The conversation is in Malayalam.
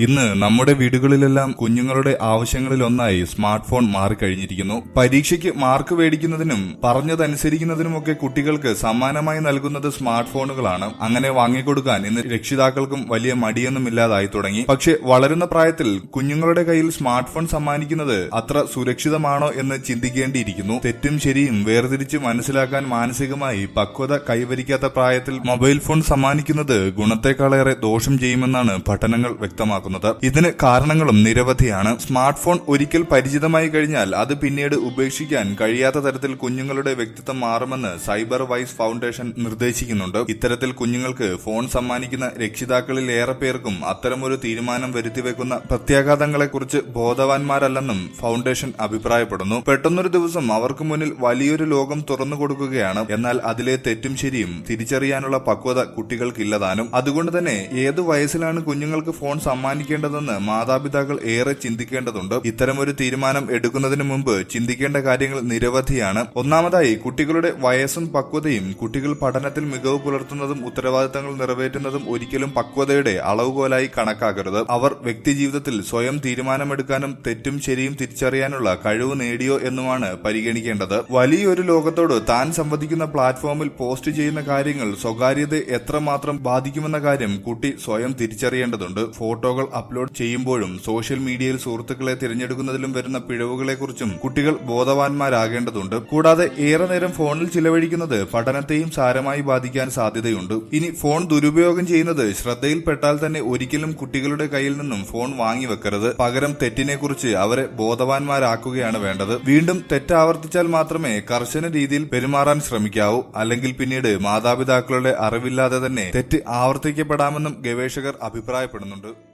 ഇന്ന് നമ്മുടെ വീടുകളിലെല്ലാം കുഞ്ഞുങ്ങളുടെ ആവശ്യങ്ങളിൽ ഒന്നായി സ്മാർട്ട് ഫോൺ മാറിക്കഴിഞ്ഞിരിക്കുന്നു. പരീക്ഷയ്ക്ക് മാർക്ക് മേടിക്കുന്നതിനും പറഞ്ഞതനുസരിക്കുന്നതിനുമൊക്കെ കുട്ടികൾക്ക് സമ്മാനമായി നൽകുന്നത് സ്മാർട്ട് ഫോണുകളാണ് അങ്ങനെ വാങ്ങിക്കൊടുക്കാൻ ഇന്ന് രക്ഷിതാക്കൾക്കും വലിയ മടിയൊന്നും ഇല്ലാതായി തുടങ്ങി. പക്ഷെ വളരുന്ന പ്രായത്തിൽ കുഞ്ഞുങ്ങളുടെ കയ്യിൽ സ്മാർട്ട് ഫോൺ സമ്മാനിക്കുന്നത് അത്ര സുരക്ഷിതമാണോ എന്ന് ചിന്തിക്കേണ്ടിയിരിക്കുന്നു. തെറ്റും ശരിയും വേർതിരിച്ച് മനസ്സിലാക്കാൻ മാനസികമായി പക്വത കൈവരിക്കാത്ത പ്രായത്തിൽ മൊബൈൽ ഫോൺ സമ്മാനിക്കുന്നത് ഗുണത്തെക്കാളേറെ ദോഷം ചെയ്യുമെന്നാണ് പഠനങ്ങൾ വ്യക്തമാക്കുന്നത്. ഇതിന് കാരണങ്ങളും നിരവധിയാണ്. സ്മാർട്ട് ഫോൺ ഒരിക്കൽ പരിചിതമായി കഴിഞ്ഞാൽ അത് പിന്നീട് ഉപേക്ഷിക്കാൻ കഴിയാത്ത തരത്തിൽ കുഞ്ഞുങ്ങളുടെ വ്യക്തിത്വം മാറുമെന്ന് സൈബർ വൈസ് ഫൗണ്ടേഷൻ നിർദ്ദേശിക്കുന്നുണ്ട്. ഇത്തരത്തിൽ കുഞ്ഞുങ്ങൾക്ക് ഫോൺ സമ്മാനിക്കുന്ന രക്ഷിതാക്കളിൽ ഏറെ പേർക്കും അത്തരമൊരു തീരുമാനം വരുത്തിവെക്കുന്ന പ്രത്യാഘാതങ്ങളെക്കുറിച്ച് ബോധവാന്മാരല്ലെന്നും ഫൗണ്ടേഷൻ അഭിപ്രായപ്പെടുന്നു. പെട്ടെന്നൊരു ദിവസം അവർക്ക് മുന്നിൽ വലിയൊരു ലോകം തുറന്നു കൊടുക്കുകയാണ്. എന്നാൽ അതിലെ തെറ്റും ശരിയും തിരിച്ചറിയാനുള്ള പക്വത കുട്ടികൾക്കില്ലതാനും. അതുകൊണ്ട് തന്നെ ഏത് വയസ്സിലാണ് കുഞ്ഞുങ്ങൾക്ക് ഫോൺ സമ്മാനിക്കേണ്ടതെന്ന് മാതാപിതാക്കൾ ഏറെ ചിന്തിക്കേണ്ടതുണ്ട്. ഇത്തരമൊരു തീരുമാനം എടുക്കുന്നതിന് മുമ്പ് ചിന്തിക്കേണ്ട കാര്യങ്ങൾ നിരവധിയാണ്. ഒന്നാമതായി കുട്ടികളുടെ വയസ്സും പക്വതയും കുട്ടികൾ പഠനത്തിൽ മികവ് പുലർത്തുന്നതും ഉത്തരവാദിത്തങ്ങൾ നിറവേറ്റുന്നതും ഒരിക്കലും പക്വതയുടെ അളവുകോലായി കണക്കാക്കരുത്. അവർ വ്യക്തിജീവിതത്തിൽ സ്വയം തീരുമാനമെടുക്കാനും തെറ്റും ശരിയും തിരിച്ചറിയാനുള്ള കഴിവ് നേടിയോ എന്നുമാണ് പരിഗണിക്കേണ്ടത്. വലിയൊരു ലോകത്തോട് താൻ സംവദിക്കുന്ന പ്ലാറ്റ്ഫോമിൽ പോസ്റ്റ് ചെയ്യുന്ന കാര്യങ്ങൾ സ്വകാര്യത എത്രമാത്രം ബാധിക്കുമെന്ന കാര്യം കുട്ടി സ്വയം തിരിച്ചറിയേണ്ടതുണ്ട്. ഫോട്ടോകൾ അപ്ലോഡ് ചെയ്യുമ്പോഴും സോഷ്യൽ മീഡിയയിൽ സുഹൃത്തുക്കളെ തിരഞ്ഞെടുക്കുന്നതിലും വരുന്ന പിഴവുകളെക്കുറിച്ചും കുട്ടികൾ ബോധവാന്മാരാകേണ്ടതുണ്ട്. കൂടാതെ ഏറെ നേരം ഫോണിൽ ചിലവഴിക്കുന്നത് പഠനത്തെയും സാരമായി ബാധിക്കാൻ സാധ്യതയുണ്ട്. ഇനി ഫോൺ ദുരുപയോഗം ചെയ്യുന്നത് ശ്രദ്ധയിൽപ്പെട്ടാൽ തന്നെ ഒരിക്കലും കുട്ടികളുടെ കയ്യിൽ നിന്നും ഫോൺ വാങ്ങിവെക്കരുത് പകരം തെറ്റിനെക്കുറിച്ച് അവരെ ബോധവാന്മാരാക്കുകയാണ് വേണ്ടത്. വീണ്ടും തെറ്റാവർത്തിച്ചാൽ മാത്രമേ കർശന രീതിയിൽ പെരുമാറാൻ ശ്രമിക്കാവൂ. അല്ലെങ്കിൽ പിന്നീട് മാതാപിതാക്കളുടെ അറിവില്ലാതെ തന്നെ തെറ്റ് ആവർത്തിക്കപ്പെടാമെന്നും ഗവേഷകർ അഭിപ്രായപ്പെടുന്നുണ്ട്.